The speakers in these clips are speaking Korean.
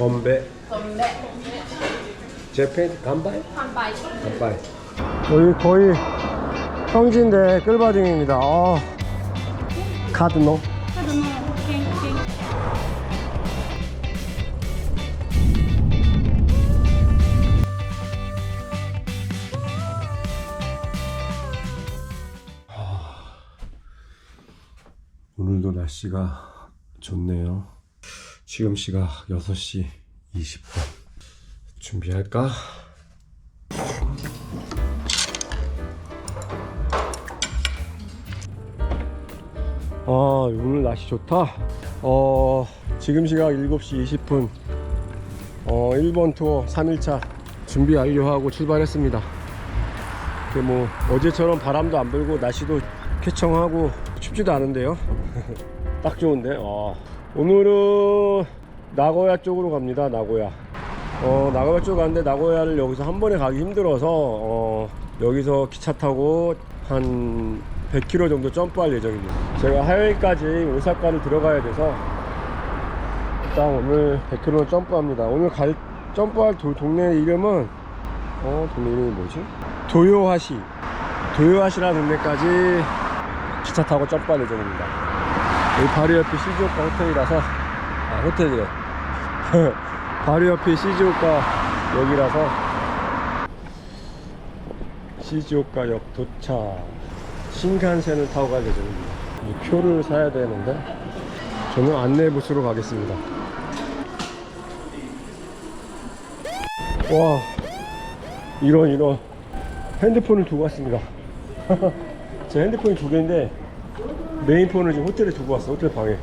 건배. 건배. 제페인 간바이? 한바이. 간바이. 여기 거의 평지인데 끌바 중입니다. 아. 카드노. 오늘도 날씨가 좋네요. 지금 시각 6시 20분. 준비할까? 아, 오늘 날씨 좋다. 어, 지금 시각 7시 20분. 어, 1번 투어 3일차 준비 완료하고 출발했습니다. 이게 뭐 어제처럼 바람도 안 불고 날씨도 쾌청하고 춥지도 않은데요. 딱 좋은데. 아, 오늘은 나고야 쪽으로 갑니다. 나고야. 어, 나고야 쪽 가는데 나고야를 여기서 한 번에 가기 힘들어서 어, 여기서 기차 타고 한 100km 정도 점프할 예정입니다. 제가 하웨이까지 오사카를 들어가야 돼서 일단 오늘 100km 점프합니다. 오늘 갈 점프할 도- 동네 이름은 어 동네 이름이 뭐지? 도요하시 도요하시라는 동네까지 기차 타고 점프할 예정입니다. 여기 바로 옆이 시즈오카 호텔이라서. 아 호텔이래. 바로 옆이 시즈오카 역이라서. 시즈오카 역 도착. 신칸센을 타고 갈 예정입니다 이 표를 사야 되는데. 저는 안내 부스로 가겠습니다. 와 이런 이런. 핸드폰을 두고 왔습니다. 제 핸드폰이 두 개인데 메인폰을 지금 호텔에 두고 왔어 호텔 방에.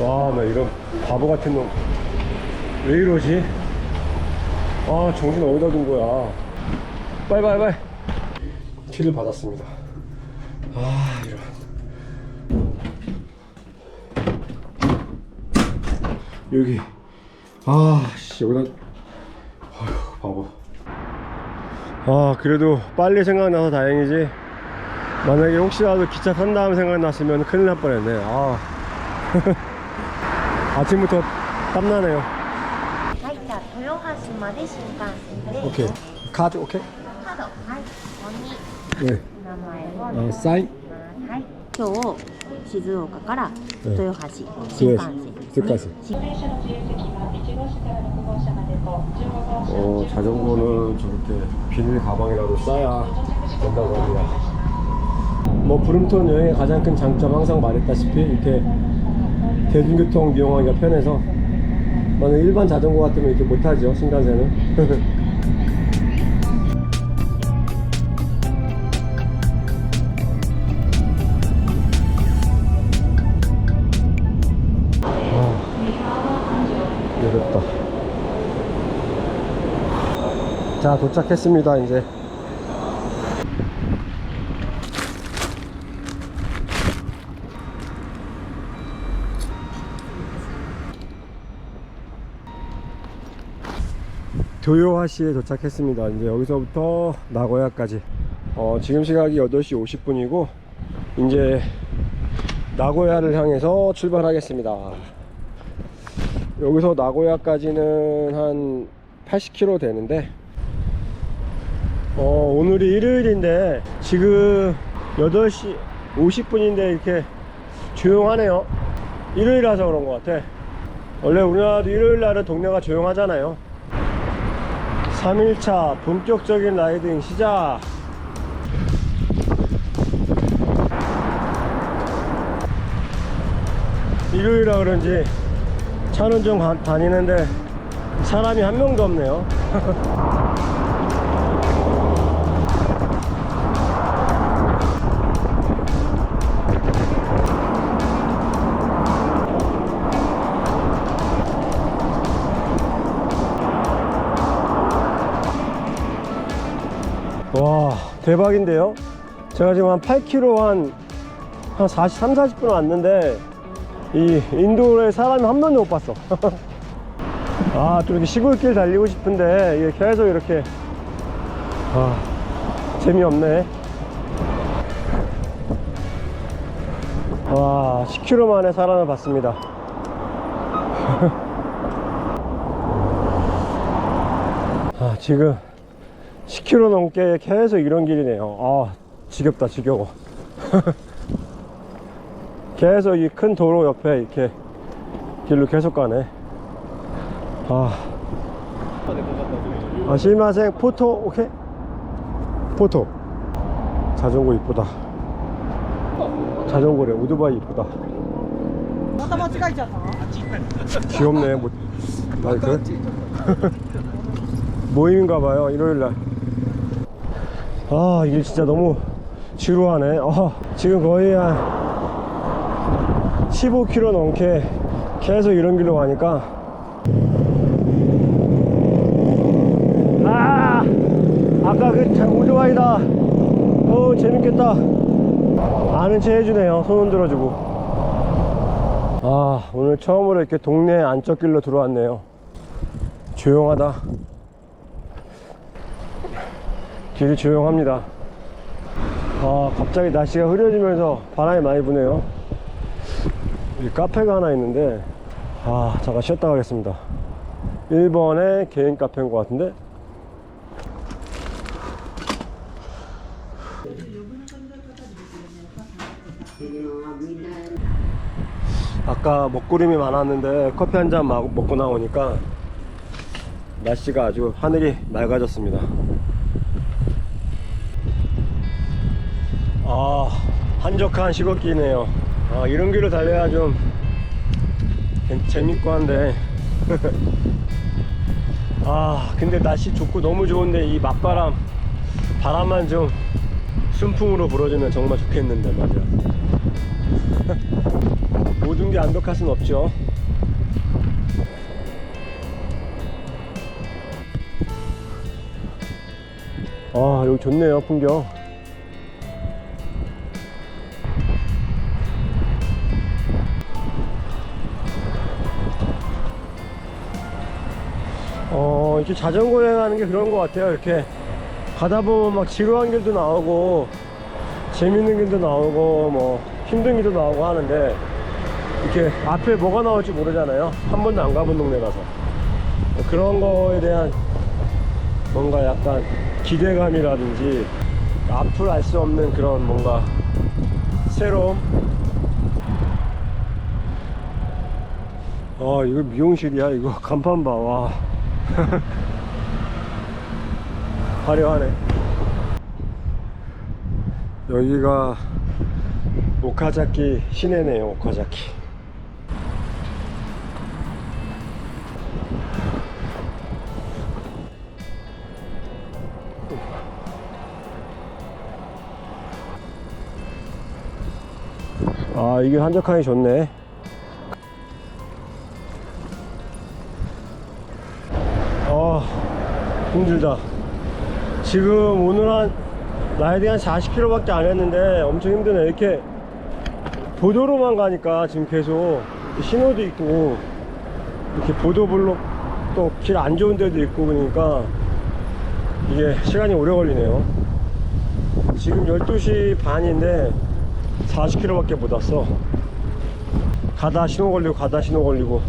와 나 이런 바보 같은 놈. 왜 이러지? 아 정신 어디다 둔 거야? 빨리빨리빨리. 키를 받았습니다. 아 이런. 여기. 아씨 여기다. 아휴 바보. 아 그래도 빨리 생각나서 다행이지 만약에 혹시라도 기차 탄 다음 생각났으면 큰일 날 뻔했네 아 아침부터 땀나네요 はい、じゃあ豊橋まで新幹線で 오케이 카드 오케이 カード、はい、ここに 네 名前を 어, 사인 はい、今日静岡からうん豊橋新幹線です、ね。 끝까지 新 어, 자전거는 저렇게 비닐 가방이라도 싸야 된다고 합니다. 뭐 브름톤 여행의 가장 큰 장점 항상 말했다시피 이렇게 대중교통 이용하기가 편해서 만약 일반 자전거 같으면 이렇게 못하죠 신간세는. 아, 어렵다. 자 도착했습니다 이제 도요하시에 도착했습니다. 이제 여기서부터 나고야까지. 어, 지금 시각이 8시 50분이고 이제 나고야를 향해서 출발하겠습니다. 여기서 나고야까지는 한 80km 되는데 어, 오늘이 일요일인데 지금 8시 50분인데 이렇게 조용하네요. 일요일이라서 그런 것 같아. 원래 우리나라도 일요일 날은 동네가 조용하잖아요 3일차 본격적인 라이딩 시작. 일요일이라 그런지 차는 좀 가- 다니는데 사람이 한 명도 없네요 대박인데요? 제가 지금 한 8km 한, 한 40, 3, 40분 왔는데 이 인도에 사람이 한 명도 못 봤어. 아 또 이렇게 시골길 달리고 싶은데 계속 이렇게 아 재미없네. 와 10km 만에 사람을 봤습니다. 아, 지금 10km 넘게 계속 이런 길이네요. 아 지겹다 지겨워. 계속 이 큰 도로 옆에 이렇게 길로 계속 가네. 아. 아실마생 포토 오케이. 포토. 자전거 이쁘다. 자전거래 오토바이 이쁘다. 귀엽네 뭐, 아, 마이크 모임인가봐요 일요일날. 아, 이게 진짜 너무 지루하네. 아, 지금 거의 한 15km 넘게 계속 이런 길로 가니까. 아, 아까 그 자- 오토바이다. 어, 재밌겠다. 아는 체 해주네요. 손 흔들어주고. 아 오늘 처음으로 이렇게 동네 안쪽 길로 들어왔네요 조용하다 길이 조용합니다. 아 갑자기 날씨가 흐려지면서 바람이 많이 부네요. 여기 카페가 하나 있는데 아 잠깐 쉬었다 가겠습니다. 1번에 개인 카페인 것 같은데? 아까 먹구름이 많았는데 커피 한 잔 먹고 나오니까 날씨가 아주 하늘이 맑아졌습니다. 아, 한적한 시골길이네요. 아, 이런 길을 달려야 좀 괜- 재밌고 한데. 아, 근데 날씨 좋고 너무 좋은데 이 맞바람, 바람만 좀 순풍으로 불어주면 정말 좋겠는데 말이야. 모든 게 완벽할 순 없죠. 아, 여기 좋네요, 풍경. 이렇게 자전거 여행하는 게 그런 것 같아요. 이렇게 가다 보면 막 지루한 길도 나오고, 재밌는 길도 나오고, 뭐, 힘든 길도 나오고 하는데, 이렇게 앞에 뭐가 나올지 모르잖아요. 한 번도 안 가본 동네라서. 그런 거에 대한 뭔가 약간 기대감이라든지 앞을 알 수 없는 그런 뭔가 새로움. 아, 이거 미용실이야. 이거 간판 봐. 와. 화려하네. 여기가 오카자키 시내네요. 오카자키. 아 이게 한적하니 좋네 힘들다. 지금 오늘 한 라이딩 한 40km 밖에 안 했는데 엄청 힘드네. 이렇게 보도로만 가니까 지금 계속 신호도 있고 이렇게 보도블록 또 길 안 좋은 데도 있고 그러니까 이게 시간이 오래 걸리네요. 지금 12시 반인데 40km밖에 못 왔어. 가다 신호 걸리고 가다 신호 걸리고.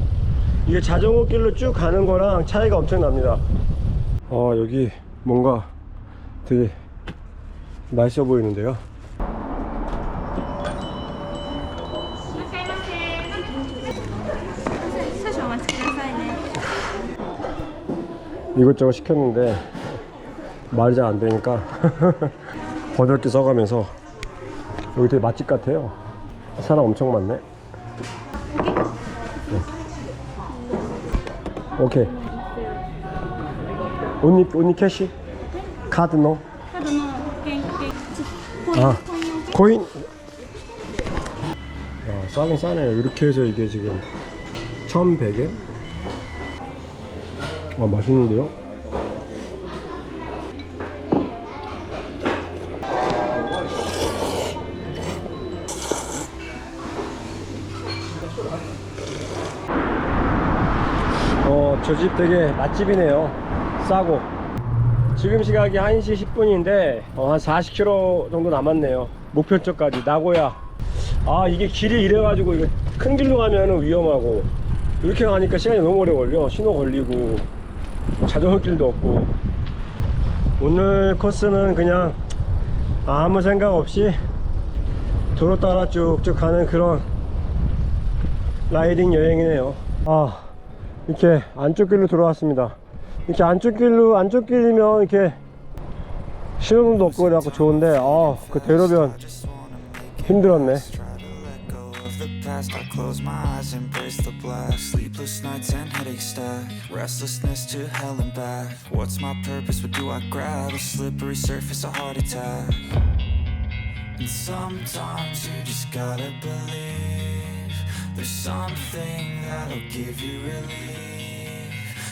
이게 자전거 길로 쭉 가는 거랑 차이가 엄청 납니다 어 여기 뭔가 되게 맛있어 보이는데요 이것저것 시켰는데 말이 잘 안 되니까 번역기 써가면서 여기 되게 맛집 같아요. 사람 엄청 많네. 네. 오케이. Only, only cash? Card no? Card no. Okay, okay. Coin, 아, 코인. 아, 싸긴 싸네요. 이렇게 해서 이게 지금 1,100엔? 아, 맛있는데요? 어, 저 집 되게 맛집이네요. 싸고. 지금 시각이 1시 10분인데, 어, 한 40km 정도 남았네요. 목표 쪽까지, 나고야. 아, 이게 길이 이래가지고, 이거 큰 길로 가면 위험하고, 이렇게 가니까 시간이 너무 오래 걸려. 신호 걸리고. 자전거 길도 없고 오늘 코스는 그냥 아무 생각 없이 도로 따라 쭉쭉 가는 그런 라이딩 여행이네요 아 이렇게 안쪽 길로 들어왔습니다 이렇게 안쪽 길로 안쪽 길이면 이렇게 신호등도 없고 그래갖고 좋은데 아그 대로변 힘들었네 There's something that'll give you relief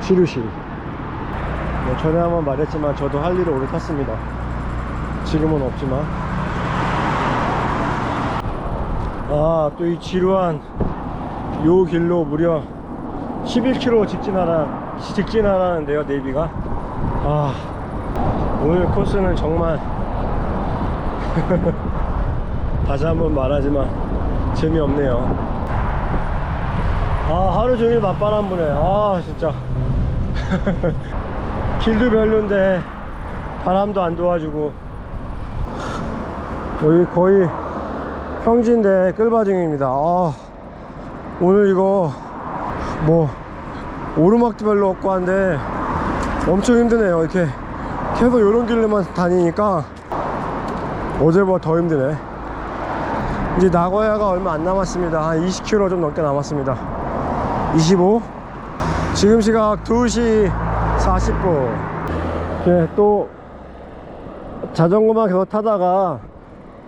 치료 치료실 뭐 전에 한번 말했지만 저도 할리를 오래 탔습니다. 지금은 없지만. 아 또 이 지루한 요 길로 무려 11km 직진하라 직진하라는데요 네이비가? 아 오늘 코스는 정말 다시 한번 말하지만 재미없네요. 아 하루 종일 맞바람 부네. 아 진짜 길도 별론데 바람도 안 도와주고. 여기 거의 평지인데 끌바중입니다. 아 오늘 이거 뭐 오르막도 별로 없고 한데 엄청 힘드네요. 이렇게 계속 요런 길로만 다니니까 어제보다 더 힘드네. 이제 나고야가 얼마 안 남았습니다. 한 20km 좀 넘게 남았습니다. 25 지금 시각 2시 40분 예, 또 자전거만 계속 타다가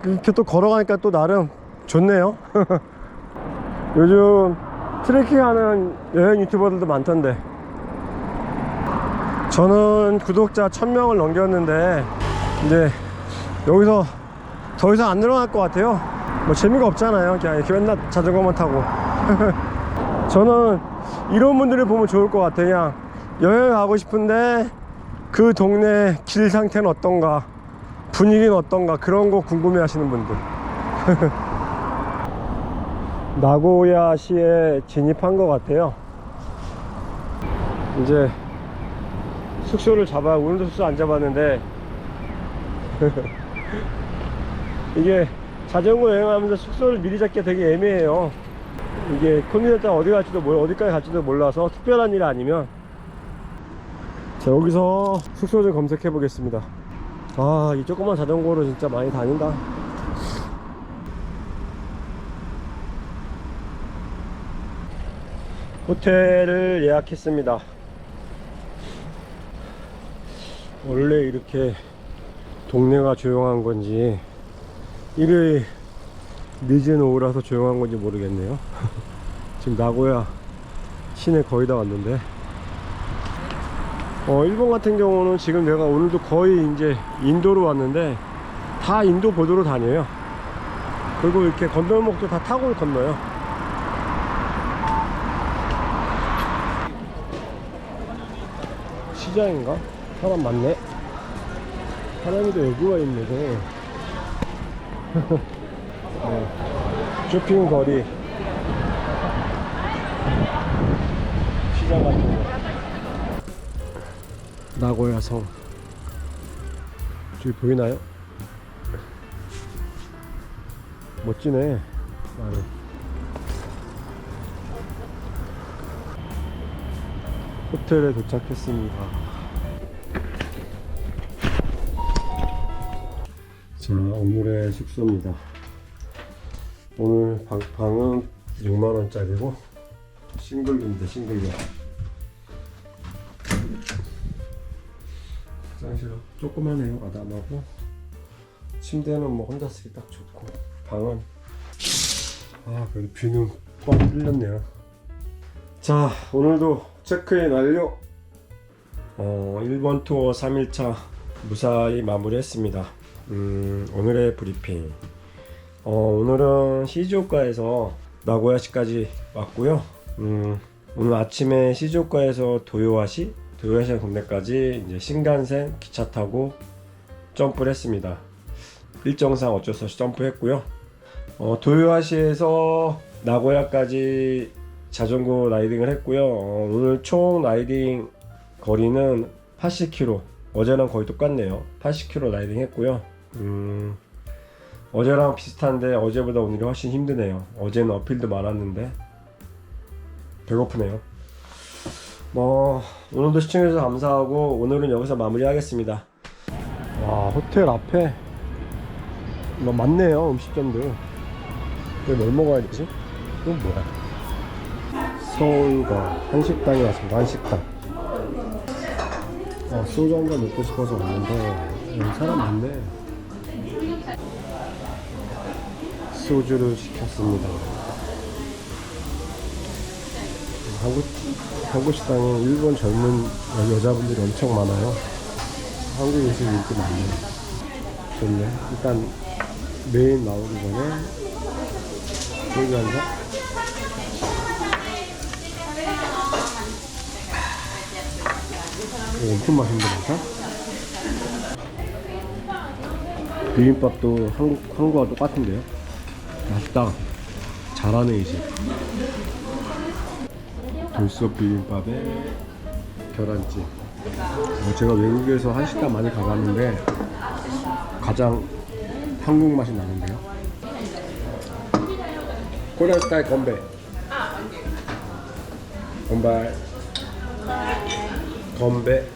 이렇게 또 걸어가니까 또 나름 좋네요. 요즘 트레킹 하는 여행 유튜버들도 많던데. 저는 구독자 1000명을 넘겼는데 이제 여기서 더 이상 안 늘어날 것 같아요. 뭐 재미가 없잖아요. 그냥 이렇게 맨날 자전거만 타고. 저는 이런 분들을 보면 좋을 것 같아요. 그냥 여행 가고 싶은데 그 동네 길 상태는 어떤가, 분위기는 어떤가 그런 거 궁금해 하시는 분들. 나고야시에 진입한 것 같아요. 이제 숙소를 잡아 오늘도 숙소 안 잡았는데 이게 자전거 여행하면서 숙소를 미리 잡기가 되게 애매해요. 이게 컨디션에 어디 갈지도 몰 어디까지 갈지도 몰라서 특별한 일 아니면 자 여기서 숙소 좀 검색해 보겠습니다. 아 이 조그만 자전거로 진짜 많이 다닌다. 호텔을 예약했습니다. 원래 이렇게 동네가 조용한 건지 일요일 늦은 오후라서 조용한 건지 모르겠네요. 지금 나고야 시내 거의 다 왔는데. 어, 일본 같은 경우는 지금 내가 오늘도 거의 이제 인도로 왔는데 다 인도 보도로 다녀요. 그리고 이렇게 건널목도 다 타고 건너요. 시장인가? 사람 많네. 사람이 또 여기 와 있네. 저. 네. 쇼핑 거리 시장 같은 거 나고야 성 저기 보이나요? 멋지네. 나는 호텔에 도착했습니다. 자 오늘의 숙소입니다. 오늘 방, 방은 6만원짜리고 싱글룸인데 싱글룸 화장실은 조그만해요 아담하고 침대는 뭐 혼자 쓰기 딱 좋고 방은 아 그래도 뷰는 뻥 뚫렸네요 자 오늘도 체크인 완료 어, 일본 투어 3일차 무사히 마무리했습니다. 음, 오늘의 브리핑. 어, 오늘은 시즈오카에서 나고야시까지 왔고요. 음, 오늘 아침에 시즈오카에서 도요하시, 도요하시 동네까지 이제 신간센 기차 타고 점프를 했습니다. 일정상 어쩔 수 없이 점프했고요. 어, 도요하시에서 나고야까지 자전거 라이딩을 했고요. 어, 오늘 총 라이딩 거리는 80km. 어제랑 거의 똑같네요. 80km 라이딩 했고요. 음, 어제랑 비슷한데 어제보다 오늘이 훨씬 힘드네요. 어제는 어필도 많았는데 배고프네요. 뭐 오늘도 시청해주셔서 감사하고 오늘은 여기서 마무리하겠습니다. 와 호텔 앞에 뭐 많네요 음식점들. 여기 뭘 먹어야 되지? 이건 뭐야? 서울과 한식당에 왔습니다. 한식당. 어, 소주 한 잔 먹고 싶어서 왔는데 여기 사람 많네. 소주를 시켰습니다. 한국 한국 식당에 일본 젊은 여- 여자분들이 엄청 많아요. 한국 음식 인기 많네. 좋네. 일단 메인 나오기 전에 한 잔. 이거 엄청 맛있는데 괜찮? 비빔밥도 한국, 한국과 똑같은데요? 맛있다 잘하네 이집 돌솥 비빔밥에 계란찜. 어, 제가 외국에서 한식당 많이 가봤는데 가장 한국 맛이 나는데요. 코리안 스타일 건배. 건배. 건배.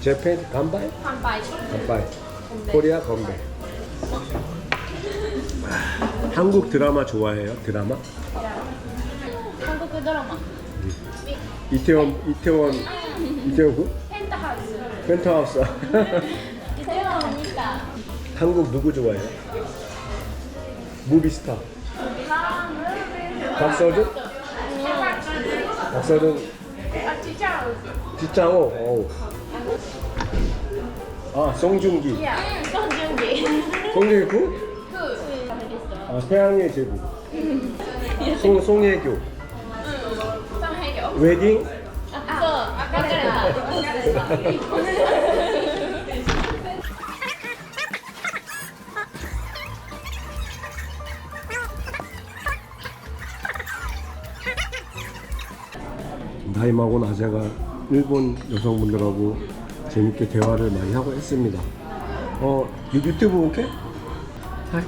제팬 간바이? 간바이. 코리아 건배. 한국 드라마 좋아해요? 드라마 드라마. 이태원 이태원 이태원구? 펜트하우스. 펜트하우스 이태원 하니까. 한국 누구 좋아해요? 무비스타. 박서준? 박서준. 지짱오. 어우. 아 송중기. 손준기. 송중기 구? 아 태양의 제국. 송, 송혜교 웨딩 아 아까 나이마고 나제가 일본 여성분들하고 재밌게 대화를 많이 하고 했습니다. 어 유- 유튜브 오케이? 하이.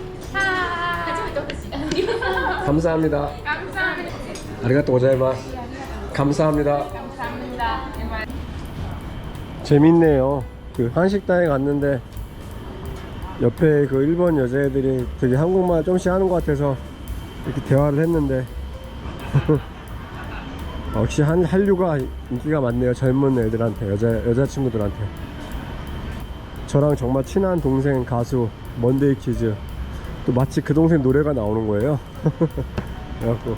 감사합니다. 아리가또 고자이마스. 감사합니다. 재밌네요. 그 한식당에 갔는데 옆에 그 일본 여자애들이 되게 한국말 좀씩 하는 것 같아서 이렇게 대화를 했는데 역시 한 한류가 인기가 많네요. 젊은 애들한테 여자 여자 친구들한테. 저랑 정말 친한 동생 가수 먼데이 키즈 또 마치 그 동생 노래가 나오는 거예요. 그래갖고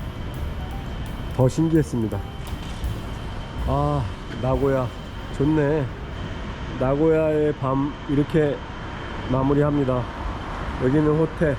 더 신기했습니다. 아 나고야 좋네. 나고야의 밤 이렇게 마무리합니다. 여기는 호텔